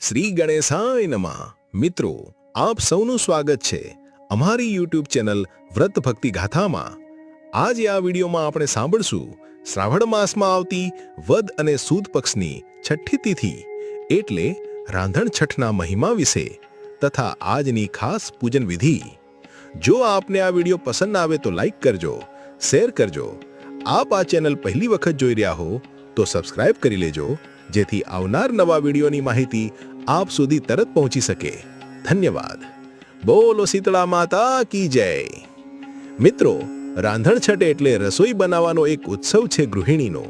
શ્રી ગણેશાય નમઃ. મિત્રો, આપ સૌનું સ્વાગત છે અમારી યુટ્યુબ ચેનલ વ્રત ભક્તિ ગાથામાં. આજે આ વિડીયોમાં આપણે સાંભળશું શ્રાવણ માસમાં આવતી વદ અને સૂદ પક્ષની છઠ્ઠી તિથિ, એટલે રાંધણ છઠના મહિમા વિશે તથા આજની ખાસ પૂજન વિધિ. જો આપને આ વીડિયો પસંદ આવે તો લાઈક કરજો, શેર કરજો. આપ આ ચેનલ પહેલી વખત જોઈ રહ્યા હો તો સબસ્ક્રાઇબ કરી લેજો જેથી આવનાર નવા વિડીયોની માહિતી આપ સુધી તરત પહોંચી શકે. ધન્યવાદ. બોલો શીતળા માતા કી જય. મિત્રો રાંધણછટ એટલે રસોઈ બનાવવાનો એક ઉત્સવ છે ગૃહિણીનો,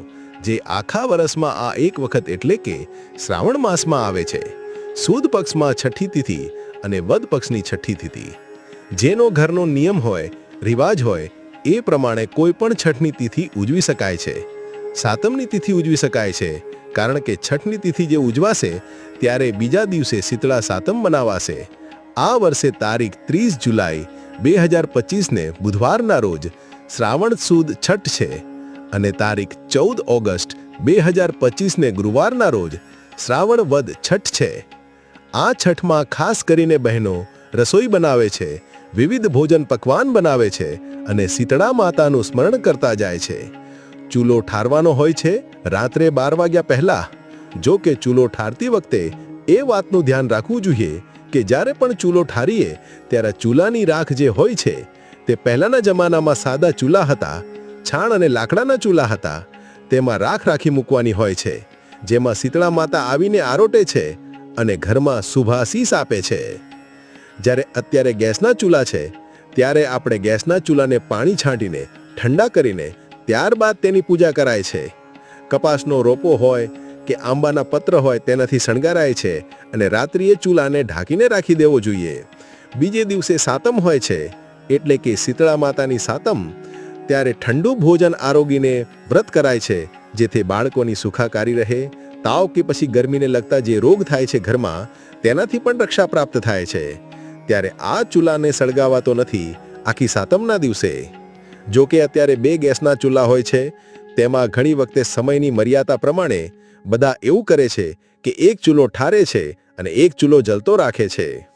જે આખા વર્ષમાં આ એક વખત એટલે કે શ્રાવણ માસમાં આવે છે. સુદ પક્ષમાં છઠ્ઠી તિથિ અને વદ પક્ષની છઠ્ઠી તિથિ. જેનો ઘરનો નિયમ હોય, રિવાજ હોય, એ પ્રમાણે કોઈ પણ છઠની તિથિ ઉજવી શકાય છે. સાતમની તિથિ ઉજવી શકાય છે. કારણ કે છઠની તિથિ જે ઉજવાશે, ત્યારે બીજા દિવસે શીતળા સાતમ મનાવાશે. આ વર્ષે તારીખ ત્રીસ જુલાઈ, બે હજાર પચીસને બુધવારના રોજ શ્રાવણ સુદ છઠ છે અને તારીખ ચૌદ ઓગસ્ટ, બે હજાર પચીસને ગુરુવારના રોજ શ્રાવણ વદ છઠ છે. આ છઠમાં ખાસ કરીને બહેનો રસોઈ બનાવે છે, વિવિધ ભોજન પકવાન બનાવે છે અને શીતળા માતાનું સ્મરણ કરતા જાય છે. ચૂલો ઠારવાનો હોય છે રાત્રે બાર વાગ્યા પહેલા. જો કે ચૂલો ઠારતી વખતે એ વાતનું ધ્યાન રાખવું જોઈએ કે જ્યારે પણ ચૂલો ઠારીએ ત્યારે ચૂલાની રાખ જે હોય છે, તે પહેલાના જમાનામાં સાદા ચૂલા હતા, છાણ અને લાકડાના ચૂલા હતા. તેમાં રાખ રાખી મૂકવાની હોય છે, જેમાં શીતળા માતા આવીને આરોટે છે અને ઘરમાં શુભાશીષ આપે છે. જ્યારે અત્યારે ગેસના ચૂલા છે, ત્યારે આપણે ગેસના ચૂલાને પાણી છાંટીને ઠંડા કરીને ત્યારબાદ તેની પૂજા કરાય છે. કપાસનો રોપો હોય કે આંબાના પત્ર હોય તેનાથી શણગારાય છે અને રાત્રિએ ચૂલાને ઢાંકીને રાખી દેવો જોઈએ. બીજે દિવસે સાતમ હોય છે, એટલે કે શીતળા માતાની સાતમ, ત્યારે ઠંડુ ભોજન આરોગીને વ્રત કરાય છે, જેથી બાળકોની સુખાકારી રહે, તાવ કે પછી ગરમીને લગતા જે રોગ થાય છે ઘરમાં, તેનાથી પણ રક્ષા પ્રાપ્ત થાય છે. ત્યારે આ ચૂલાને સળગાવાતો નથી આખી સાતમના દિવસે. જો કે અત્યારે બે ગેસના ચૂલા હોય છે, તેમાં ઘણી વખતે સમયની મર્યાદા પ્રમાણે બધા એવું કરે છે કે એક ચૂલો ઠારે છે અને એક ચૂલો જલતો રાખે છે.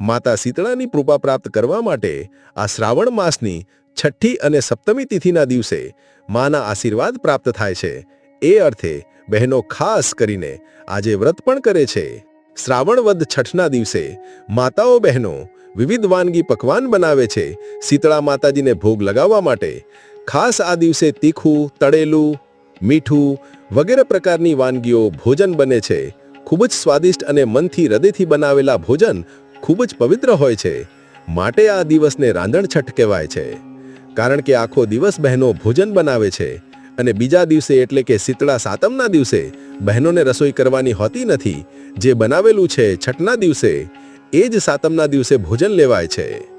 માતા શીતળાની કૃપા પ્રાપ્ત કરવા માટે આ શ્રાવણ માસની છઠ્ઠી અને સપ્તમી તિથિના દિવસે માના આશીર્વાદ પ્રાપ્ત થાય છે. એ અર્થે બહેનો ખાસ કરીને આજે વ્રત પણ કરે છે. શ્રાવણ વદ છઠના દિવસે માતાઓ બહેનો વિવિધ વાનગી પકવાન બનાવે છે. શીતળા માતાજીને ભોગ લગાવવા માટે ખાસ આ દિવસે તીખું, તળેલું, મીઠું વગેરે પ્રકારની વાનગીઓ ભોજન બને છે. ખૂબ જ સ્વાદિષ્ટ અને મનથી હૃદયથી બનાવેલા ભોજન ખૂબ જ પવિત્ર હોય છે. માટે આ દિવસને રાંધણછઠ કહેવાય છે. કારણ કે આખો દિવસ બહેનો ભોજન બનાવે છે અને બીજા દિવસે એટલે કે શીતળા સાતમના દિવસે બહેનોને રસોઈ કરવાની હોતી નથી. જે બનાવેલું છે છઠના દિવસે એ જ સાતમના દિવસે ભોજન લેવાય છે.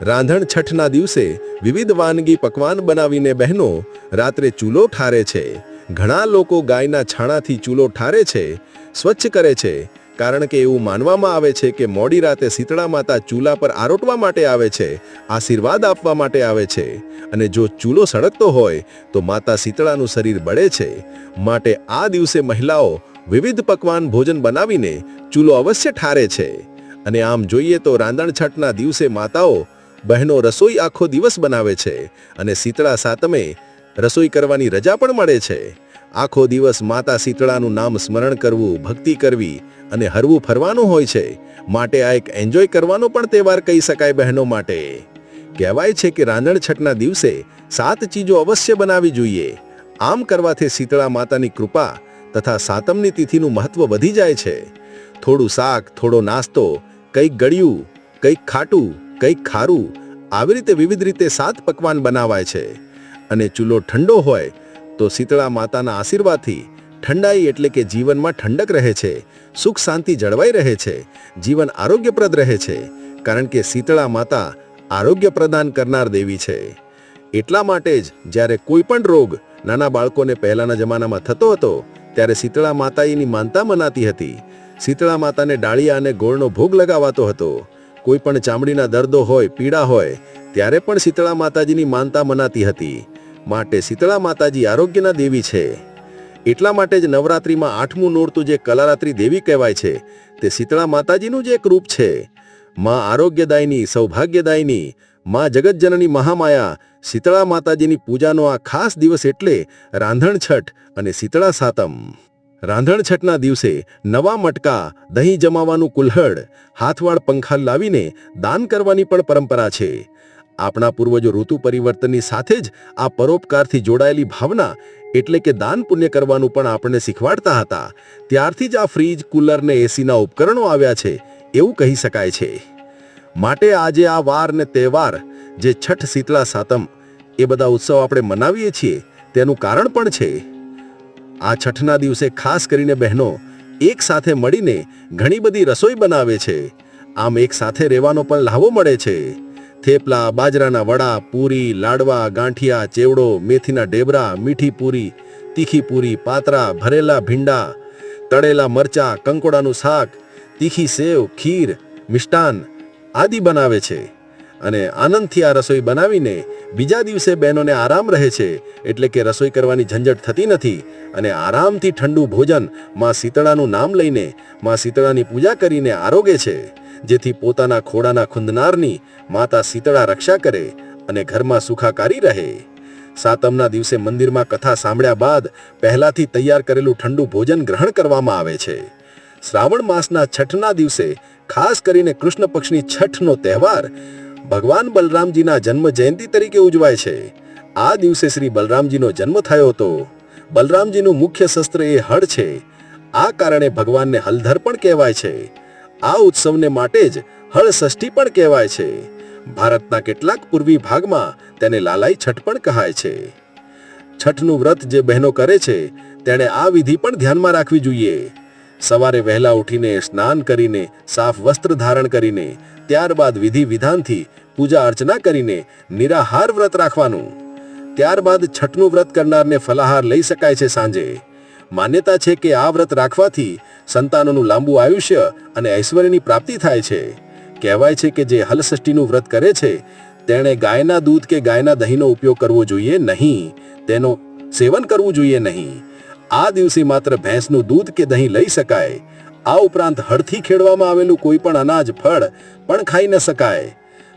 રાંધણ છઠના દિવસે વિવિધ વાનગી પકવાન બનાવીને બહેનો રાત્રે ચૂલો ઠારે છે. ઘણા લોકો ગાયના છાણાથી ચૂલો ઠારે છે, સ્વચ્છ કરે છે, કારણ કે એવું માનવામાં આવે છે કે મોડી રાતે શીતળા માતા ચૂલા પર આરોટવા માટે આવે છે, આશીર્વાદ આપવા માટે આવે છે. અને જો ચૂલો સળગતો હોય, તો માતા શીતળાનું શરીર બળે છે. માટે આ દિવસે મહિલાઓ વિવિધ પકવાન ભોજન બનાવીને ચૂલો અવશ્ય ઠારે છે. અને આમ જોઈએ તો રાંધણછઠના દિવસે માતાઓ બહેનો રસોઈ આખો દિવસ બનાવે છે અને શીતળા સાતમે રસોઈ કરવાની રજા પણ મળે છે. આખો દિવસ માતા શીતળાનું નામ સ્મરણ કરવું, ભક્તિ કરવી અને હરવું ફરવાનું હોય છે. માટે આ એક એન્જોય કરવાનો પણ તહેવાર કહી શકાય બહેનો માટે. કહેવાય છે કે રાંધણછઠના દિવસે સાત ચીજો અવશ્ય બનાવી જોઈએ. આમ કરવાથી શીતળા માતાની કૃપા તથા સાતમની તિથિનું મહત્વ વધી જાય છે. થોડું શાક, થોડો નાસ્તો કંઈક ગળ્યું, કંઈક ખાટું, કંઈક ખારું, આવી રીતે વિવિધ રીતે સાત પકવાન બનાવાય છે. અને ચૂલો ઠંડો હોય, તો શીતળા માતાના આશીર્વાદથી ઠંડાઈ એટલે કે જીવનમાં ઠંડક રહે છે, સુખ શાંતિ જળવાઈ રહે છે, જીવન આરોગ્યપ્રદ રહે છે, કારણ કે શીતળા માતા આરોગ્ય પ્રદાન કરનાર દેવી છે. એટલા માટે જ જ્યારે કોઈ પણ રોગ નાના બાળકોને પહેલાના જમાનામાં થતો હતો, ત્યારે શીતળા માતાજીની માનતા મનાતી હતી. શીતળા માતાને ડાળિયા અને ગોળનો ભોગ લગાવાતો હતો. કોઈ પણ ચામડીના દર્દો હોય, પીડા હોય, ત્યારે પણ શીતળા માતાજીની માનતા મનાતી હતી. માટે શીતળા માતાજી આરોગ્યના દેવી છે. એટલા માટે જ નવરાત્રિમાં આઠમું નોરતું જે કલારાત્રિ દેવી કહેવાય છે, તે શીતળા માતાજીનું જ એક રૂપ છે. માં આરોગ્યદાયની, સૌભાગ્યદાયની, માં જગતજનની મહામાયા શીતળા માતાજીની પૂજાનો આ ખાસ દિવસ એટલે રાંધણ છઠ અને શીતળા સાતમ. રાંધણ છઠના દિવસે નવા મટકા, દહીં જમાવાનું કુલ્હડ, હાથવાળ પંખા લાવીને દાન કરવાની પણ પરંપરા છે. આપણા પૂર્વજો ઋતુ પરિવર્તનની સાથે જ આ પરોપકારથી જોડાયેલી ભાવના એટલે કે દાન પુણ્ય કરવાનું પણ આપણને શીખવાડતા હતા. ત્યારથી જ આ ફ્રીજ, કુલર ને એસીના ઉપકરણો આવ્યા છે, એવું કહી શકાય છે. માટે આજે આ વાર ને તહેવાર, જે છઠ, શીતળા, સાતમ, એ બધા ઉત્સવ આપણે મનાવીએ છીએ, તેનું કારણ પણ છે. આ છઠના દિવસે ખાસ કરીને બહેનો એક સાથે મળીને ઘણી બધી રસોઈ બનાવે છે. આમ એક સાથે રહેવાનો પણ લાહવો મળે છે. થેપલા, બાજરાના વડા, પૂરી, લાડવા, ગાંઠિયા, ચેવડો, મેથીના ડેબરા મીઠી પૂરી, તીખી પૂરી, પાતરા, ભરેલા ભીંડા, તળેલા મરચા, કંકોડાનું શાક, તીખી સેવ, ખીર, મિષ્ટાન આદિ બનાવે છે. અને આનંદથી આ રસોઈ બનાવીને બીજા દિવસે બહેનોને આરામ રહે છે, એટલે કે રસોઈ કરવાની ઝંઝટ થતી નથી અને આરામથી ઠંડુ ભોજનમાં શીતળાનું નામ લઈને માં શીતળાની પૂજા કરીને આરોગે છે, જેથી પોતાના ખોડાના ખુંદનારની માતા શીતળા રક્ષા કરે અને ઘરમાં સુખાકારી રહે. સાતમના દિવસે મંદિરમાં કથા સાંભળ્યા બાદ પહેલાથી તૈયાર કરેલું ઠંડુ ભોજન ગ્રહણ કરવામાં આવે છે. શ્રાવણ માસના છઠના દિવસે ખાસ કરીને કૃષ્ણ પક્ષની છઠનો તહેવાર ભગવાન બલરામજીના જન્મ જયંતિ તરીકે ઉજવાય છે. આ દિવસે શ્રી બલરામજીનો જન્મ થયો હતો. બલરામજીનું મુખ્ય શસ્ત્ર એ હળ છે. આ કારણે ભગવાનને હલધર પણ કહેવાય છે. આ ઉત્સવને માટે જ હળ ષષ્ઠી પણ કહેવાય છે. ભારતના કેટલાક પૂર્વી ભાગમાં તેને લાલાઈ છઠ પણ કહાય છે. છઠનું વ્રત જે બહેનો કરે છે, તેણે આ વિધિ પણ ધ્યાનમાં રાખવી જોઈએ. સવારે વહેલા ઉઠીને સ્નાન કરીને, સાફ વસ્ત્ર ધારણ કરીને, ત્યારબાદ વિધિ વિધાનથી પૂજા અર્ચના કરીને નિરાહાર વ્રત રાખવાનું. ત્યારબાદ છઠનું વ્રત કરનારને ફલાહાર લઈ શકાય છે સાંજે. માન્યતા છે કે આ વ્રત રાખવાથી સંતાનોનું લાંબુ આયુષ્ય અને ઐશ્વર્યની પ્રાપ્તિ થાય છે. કહેવાય છે કે જે હલષષ્ઠીનું વ્રત કરે છે, તેણે ગાયના દૂધ કે ગાયના દહીંનો ઉપયોગ કરવો જોઈએ નહીં. તેનો સેવન કરવું જોઈએ નહીં. આ દિવસે માત્ર ભેંસનું દૂધ કે દહીં લઈ શકાય. આ ઉપરાંત હળથી ખેડવામાં આવેલું કોઈ પણ અનાજ, ફળ પણ ખાઈ ન શકાય.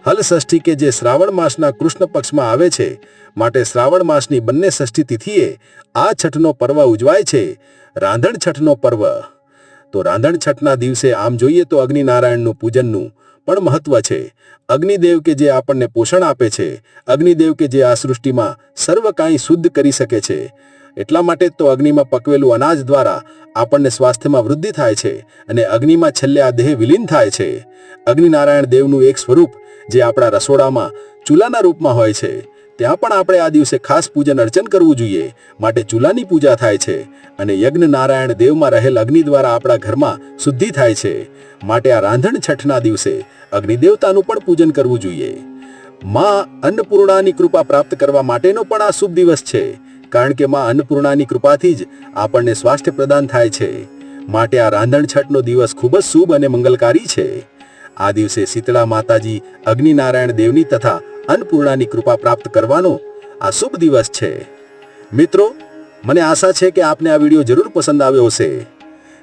હલષષ્ઠી કે જે શ્રાવણ માસના કૃષ્ણ પક્ષમાં આવે છે, માટે શ્રાવણ માસની બંને ષષ્ઠી તિથિએ આ છઠનો પર્વ ઉજવાય છે, રાંધણ છઠનો પર્વ. તો રાંધણ છઠના દિવસે આમ જોઈએ તો અગ્નિનારાયણનું પૂજનનું પણ મહત્વ છે. અગ્નિદેવ કે જે આપણને પોષણ આપે છે, અગ્નિદેવ કે જે આ સૃષ્ટિમાં સર્વ કાંઈ શુદ્ધ કરી શકે છે. એટલા માટે જ તો અગ્નિમાં પકવેલું અનાજ દ્વારા આપણને સ્વાસ્થ્યમાં વૃદ્ધિ થાય છે અને અગ્નિમાં છેલ્લે આ દેહ વિલીન થાય છે. અગ્નિનારાયણ દેવનું એક સ્વરૂપ જે આપણા રસોડામાં, ચૂલાના રૂપમાં હોય છે. ત્યાં પણ આપણે આ દિવસે ખાસ પૂજન અર્ચન કરવું જોઈએ, માટે ચૂલાની પૂજા થાય છે અને યજ્ઞ નારાયણ દેવમાં રહેલ અગ્નિ દ્વારા આપણા ઘરમાં શુદ્ધિ થાય છે. માટે આ રાંધણ છઠના દિવસે અગ્નિદેવતાનું પણ પૂજન કરવું જોઈએ. માં અન્નપૂર્ણાની કૃપા પ્રાપ્ત કરવા માટેનો પણ આ શુભ દિવસ છે. કારણ કે માં અન્નપૂર્ણાની કૃપાથી જ આપણને સ્વાસ્થ્ય પ્રદાન થાય છે. માટે આ રાંધણ છઠનો દિવસ ખૂબ જ શુભ અને મંગલકારી છે. આ દિવસે શીતળા માતાજી, અગ્નિનારાયણ દેવની તથા અન્નપૂર્ણાની કૃપા પ્રાપ્ત કરવાનો આ શુભ દિવસ છે. મિત્રો, મને આશા છે કે આપને આ વીડિયો જરૂર પસંદ આવ્યો હશે.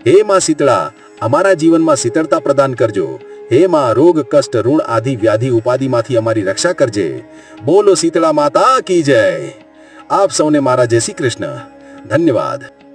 હે માં શીતળા, અમારા જીવનમાં શીતળતા પ્રદાન કરજો. હે માં રોગ, કષ્ટ, ઋણ આદિ વ્યાધિ ઉપાધિમાંથી અમારી રક્ષા કરજે. બોલો શીતળા માતા કી જય. આપ સૌને મારા જય શ્રી કૃષ્ણ ધન્યવાદ